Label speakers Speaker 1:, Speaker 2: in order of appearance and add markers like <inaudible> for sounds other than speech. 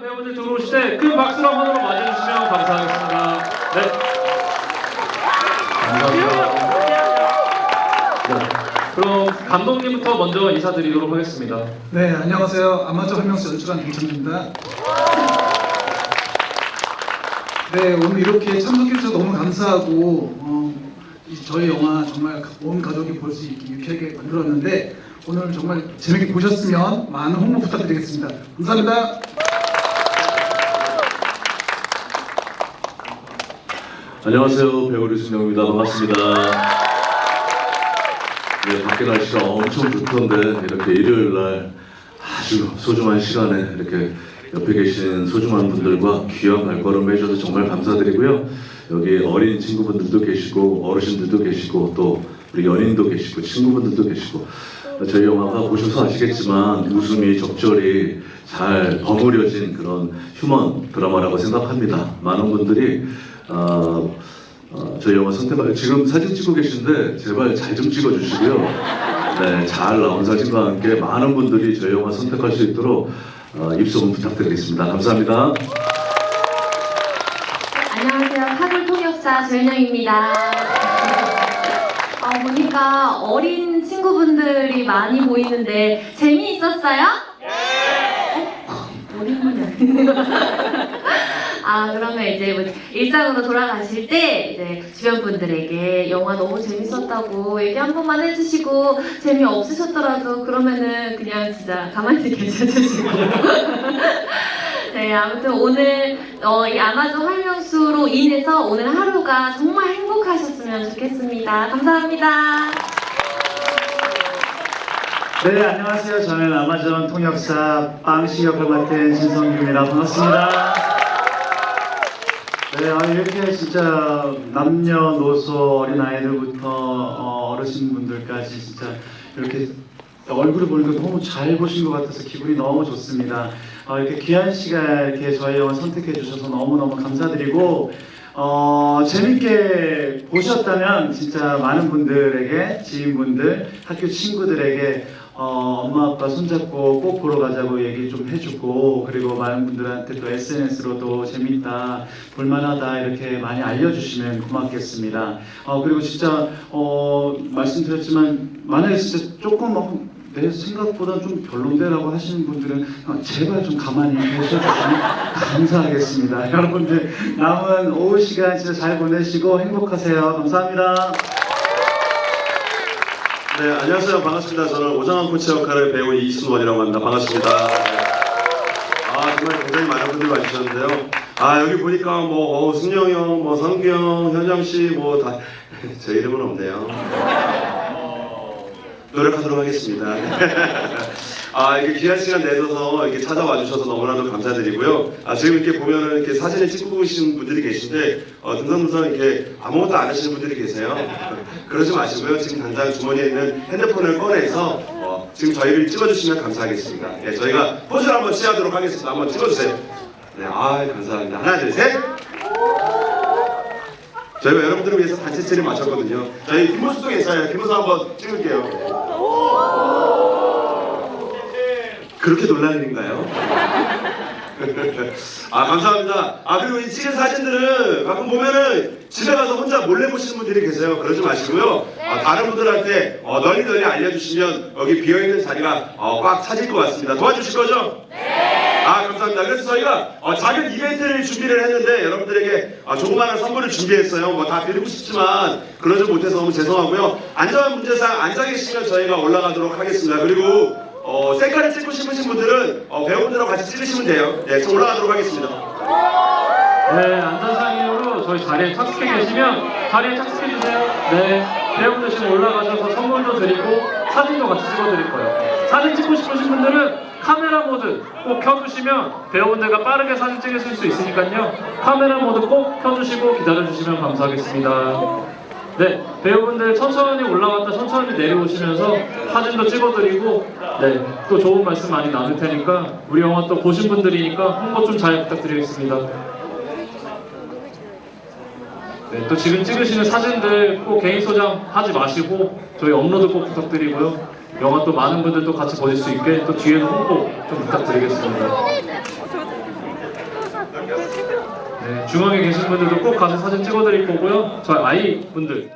Speaker 1: 배우분들 들어오실 때 큰 박수로 한 번으로 맞아주시면 감사하겠습니다. 네. 네. 그럼 감독님부터 먼저 인사드리도록 하겠습니다.
Speaker 2: 네, 안녕하세요. 아마존 설명서 연출한 김천입니다. 네, 오늘 이렇게 참석해주셔서 너무 감사하고 어, 이 저희 영화 정말 온 가족이 볼 수 있게 유쾌하게 만들었는데 오늘 정말 재밌게 보셨으면 많은 홍보 부탁드리겠습니다. 감사합니다.
Speaker 3: 안녕하세요. 배우 류승영입니다. 반갑습니다. 네 밖에 날씨가 엄청 좋던데 이렇게 일요일날 아주 소중한 시간에 이렇게 옆에 계신 소중한 분들과 귀한 발걸음 해주셔서 정말 감사드리고요. 여기 어린 친구분들도 계시고 어르신들도 계시고 또 우리 연인도 계시고 친구분들도 계시고. 저희 영화가 보셔서 아시겠지만 웃음이 적절히 잘 버무려진 그런 휴먼 드라마라고 생각합니다. 많은 분들이 어, 어, 저희 영화 선택할 지금 사진 찍고 계신데 제발 잘 좀 찍어주시고요. 네, 잘 나온 사진과 함께 많은 분들이 저희 영화 선택할 수 있도록 어, 입소문 부탁드리겠습니다. 감사합니다.
Speaker 4: 안녕하세요. 카돌 통역사 조현영입니다. 어, 보니까 어린 친구분들이 많이 보이는데 재미있었어요? 네. 어린 분이 아니네. 아 그러면 이제 뭐 일상으로 돌아가실 때 이제 주변 분들에게 영화 너무 재밌었다고 얘기 한 번만 해주시고 재미 없으셨더라도 그러면은 그냥 진짜 가만히 <laughs> 계셔주시고 <laughs> 네, 아무튼 오늘 어, 이 아마존 활명수로 인해서 오늘 하루가 정말 행복하셨으면 좋겠습니다. 감사합니다.
Speaker 5: 네, 안녕하세요. 저는 아마존 통역사 빵씨 역을 맡은 신성규입니다. 반갑습니다. 네, 아, 이렇게 진짜 남녀노소 어린아이들부터 어, 어르신분들까지 진짜 이렇게 얼굴을 보니까 너무 잘 보신 것 같아서 기분이 너무 좋습니다. 어, 이렇게 귀한 시간 이렇게 저희 영화 선택해 주셔서 너무너무 감사드리고 어, 재밌게 보셨다면 진짜 많은 분들에게 지인분들, 학교 친구들에게 어, 엄마 아빠 손잡고 꼭 보러 가자고 얘기 좀 해주고 그리고 많은 분들한테 또 SNS로도 재밌다, 볼만하다 이렇게 많이 알려주시면 고맙겠습니다. 어, 그리고 진짜 어, 말씀드렸지만 만약에 진짜 조금 어, 내 생각보다 좀 별론데라고 하시는 분들은 어, 제발 좀 가만히 계셔주시면 감사하겠습니다. <laughs> 여러분들 남은 오후 시간 진짜 잘 보내시고 행복하세요. 감사합니다.
Speaker 6: 네, 안녕하세요. 반갑습니다. 저는 오정환 코치 역할을 배우 이순원이라고 합니다. 반갑습니다. 아, 정말 굉장히 많은 분들이 와주셨는데요. 아, 여기 보니까 뭐, 어, 승영 형, 뭐, 성규 형, 현장 씨, 뭐, 다, <laughs> 제 이름은 없네요. 노력하도록 하겠습니다. <laughs> 아, 이렇게 귀한 시간 내줘서 이렇게 찾아와 주셔서 너무나도 감사드리고요. 아, 지금 이렇게 보면은 이렇게 사진을 찍고 계신 분들이 계신데, 어, 듬성듬성 이렇게 아무것도 안 하시는 분들이 계세요. <laughs> 그러지 마시고요. 지금 당장 주머니에 있는 핸드폰을 꺼내서, 어, 지금 저희를 찍어주시면 감사하겠습니다. 예, 저희가 포즈를 한번 취하도록 하겠습니다. 한번 찍어주세요. 네, 아, 감사합니다. 하나, 둘, 셋. 저희가 여러분들을 위해서 단체 체를 마쳤거든요. 저희 뒷모습도 괜찮아요. 뒷모습 한번 찍을게요. 그렇게 놀랄 일인가요? <laughs> 아 감사합니다. 아 그리고 이 찍은 사진들은 가끔 보면은 집에 가서 혼자 몰래 보시는 분들이 계세요. 그러지 마시고요. 어, 다른 분들한테 어, 널리 널리 알려주시면 여기 비어 있는 자리가 어, 꽉 차질 것 같습니다. 도와주실 거죠? 네. 아 감사합니다. 그래서 저희가 어, 작은 이벤트를 준비를 했는데 여러분들에게 어, 조그마한 선물을 준비했어요. 뭐 다 드리고 싶지만 그러지 못해서 너무 죄송하고요. 안전한 문제상 앉아 계시면 저희가 올라가도록 하겠습니다. 그리고 어, 셀카를 찍고 싶으신 분들은 어, 배우분들하고 같이 찍으시면 돼요. 네, 저 올라가도록 하겠습니다.
Speaker 1: 네, 안전상의로 저희 자리에 착석해 계시면 자리에 착석해 주세요. 네, 배우분들 지금 올라가셔서 선물도 드리고 사진도 같이 찍어드릴 거예요. 사진 찍고 싶으신 분들은 카메라 모드 꼭 켜주시면 배우분들과 빠르게 사진 찍으실 수 있으니까요. 카메라 모드 꼭 켜주시고 기다려주시면 감사하겠습니다. 네, 배우분들 천천히 올라갔다 천천히 내려오시면서 사진도 찍어드리고 네, 또 좋은 말씀 많이 나눌 테니까 우리 영화 또 보신 분들이니까 홍보 좀 잘 부탁드리겠습니다. 네, 또 지금 찍으시는 사진들 꼭 개인 소장 하지 마시고 저희 업로드 꼭 부탁드리고요. 영화 또 많은 분들 또 같이 보실 수 있게 또 뒤에도 홍보 좀 부탁드리겠습니다. 네, 중앙에 계신 분들도 꼭 가서 사진 찍어드릴 거고요. 저희 아이 분들